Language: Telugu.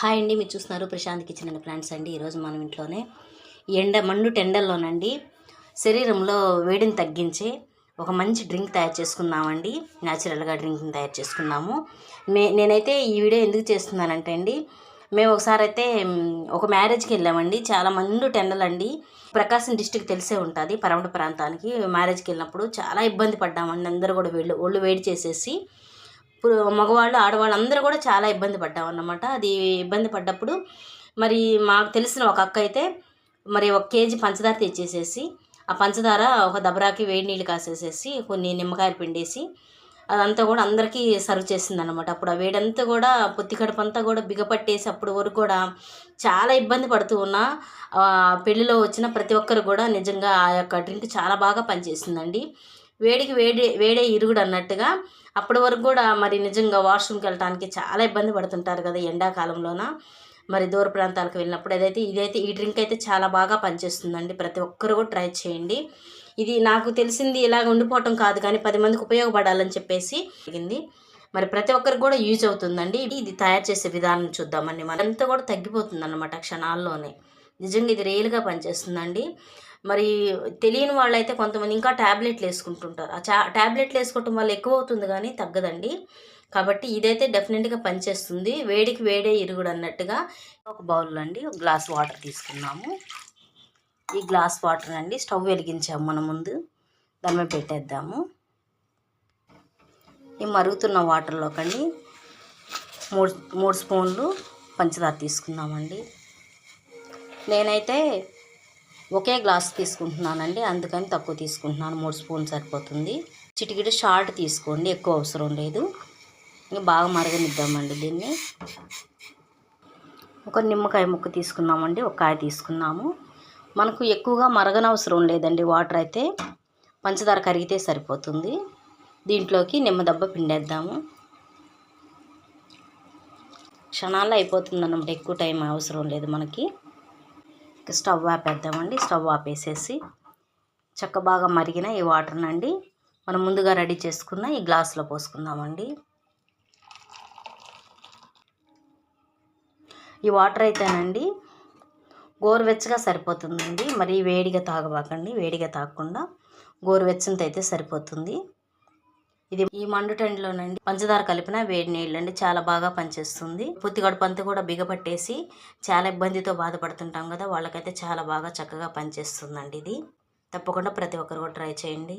హాయ్ అండి మీరు చూస్తున్నారు ప్రశాంత్ కిచెన్ అండ్ ప్లాంట్స్ అండి. ఈరోజు మనం ఇంట్లోనే ఎండ మండు టెండల్లోనండి. శరీరంలో వేడిని తగ్గించే ఒక మంచి డ్రింక్ తయారు చేసుకున్నామండి న్యాచురల్గా డ్రింక్ని తయారు చేసుకున్నాము మే నేనైతే ఈ వీడియో ఎందుకు చేస్తున్నానంటే అండి మేము ఒకసారి అయితే ఒక మ్యారేజ్కి వెళ్ళామండి. చాలా మండు టెండలండి. ప్రకాశం డిస్టిక్ తెలిసే ఉంటుంది పరమట ప్రాంతానికి. మ్యారేజ్కి వెళ్ళినప్పుడు చాలా ఇబ్బంది పడ్డామండి. అందరూ కూడా వెళ్ళు ఒళ్ళు వేడి చేసేసి ఇప్పుడు మగవాళ్ళు ఆడవాళ్ళు అందరూ కూడా చాలా ఇబ్బంది పడ్డాం అన్నమాట అది ఇబ్బంది పడ్డప్పుడు మరి మాకు తెలిసిన ఒక అక్క అయితే మరి ఒక కేజీ పంచదార తెచ్చేసేసి ఆ పంచదార ఒక దబరాకి వేడి నీళ్ళు కాసేసేసి కొన్ని నిమ్మకాయలు పిండేసి అదంతా కూడా అందరికీ సర్వ్ చేసింది అనమాట అప్పుడు ఆ వేడంతా కూడా పొత్తి కడుపంతా అంతా కూడా బిగపట్టేసి అప్పుడు వరకు కూడా చాలా ఇబ్బంది పడుతూ ఉన్నా పెళ్ళిలో వచ్చిన ప్రతి ఒక్కరు కూడా నిజంగా ఆ యొక్క డ్రింక్ చాలా బాగా పనిచేసిందండి. వేడికి వేడి వేడే ఇరుగుడు అన్నట్టుగా అప్పటి వరకు కూడా మరి నిజంగా వాష్రూమ్కి వెళ్ళడానికి చాలా ఇబ్బంది పడుతుంటారు కదా ఎండాకాలంలోన? మరి దూర ప్రాంతాలకు వెళ్ళినప్పుడు ఏదైతే ఇదైతే ఈ డ్రింక్ అయితే చాలా బాగా పనిచేస్తుందండి. ప్రతి ఒక్కరు కూడా ట్రై చేయండి. ఇది నాకు తెలిసింది ఇలాగ ఉండిపోవటం కాదు కానీ పది మందికి ఉపయోగపడాలని చెప్పేసి జరిగింది. మరి ప్రతి ఒక్కరికి కూడా యూజ్ అవుతుందండి. ఇది ఇది తయారు చేసే విధానం చూద్దామండి మనంతా కూడా తగ్గిపోతుంది అనమాట క్షణాల్లోనే. నిజంగా ఇది రియల్గా పనిచేస్తుందండి. మరి తెలియని వాళ్ళైతే కొంతమంది ఇంకా ట్యాబ్లెట్లు వేసుకుంటుంటారు. ఆ చా ట్యాబ్లెట్లు వేసుకోవటం వల్ల ఎక్కువ అవుతుంది కానీ తగ్గదండి. కాబట్టి ఇదైతే డెఫినెట్గా పనిచేస్తుంది. వేడికి వేడే ఇరుగుడు అన్నట్టుగా ఒక బౌల్లో అండి ఒక గ్లాస్ వాటర్ తీసుకున్నాము. ఈ గ్లాస్ వాటర్ అండి స్టవ్ వెలిగించాము మనం ముందు. దాని పెట్టేద్దాము. ఈ మరుగుతున్న వాటర్లోకండి మూడు మూడు స్పూన్లు పంచదార తీసుకున్నామండి. నేనైతే ఒకే గ్లాస్ తీసుకుంటున్నానండి. అందుకని తక్కువ తీసుకుంటున్నాను. మూడు స్పూన్ సరిపోతుంది. చిటికిడి షార్ట్ తీసుకోండి. ఎక్కువ అవసరం లేదు. ఇంకా బాగా మరగనిద్దామండి దీన్ని. ఒక నిమ్మకాయ ముక్క తీసుకున్నామండి. ఒక కాయ తీసుకున్నాము. మనకు ఎక్కువగా మరగనవసరం లేదండి వాటర్ అయితే. పంచదార కరిగితే సరిపోతుంది. దీంట్లోకి నిమ్మదబ్బ పిండేద్దాము. క్షణాల్లో అయిపోతుంది అన్నమాట ఎక్కువ టైం అవసరం లేదు మనకి. ఇక స్టవ్ ఆపేద్దామండి. స్టవ్ ఆపేసేసి చక్క బాగా మరిగిన ఈ వాటర్నండి. మనం ముందుగా రెడీ చేసుకున్న ఈ గ్లాసులో పోసుకుందామండి. ఈ వాటర్ అయితేనండి గోరువెచ్చగా సరిపోతుందండి. మరి వేడిగా తాగబాకండి. వేడిగా తాగకుండా గోరువెచ్చనితో అయితే సరిపోతుంది. ఇది ఈ మండుటెండ్లోనండి పంచదార కలిపిన వేడి నీళ్ళు అండి. చాలా బాగా పనిచేస్తుంది. పొత్తి గడుపు కూడా బిగపట్టేసి చాలా ఇబ్బందితో బాధపడుతుంటాం కదా వాళ్ళకైతే చాలా బాగా చక్కగా పనిచేస్తుందండి ఇది. తప్పకుండా ప్రతి ఒక్కరు కూడా ట్రై చేయండి.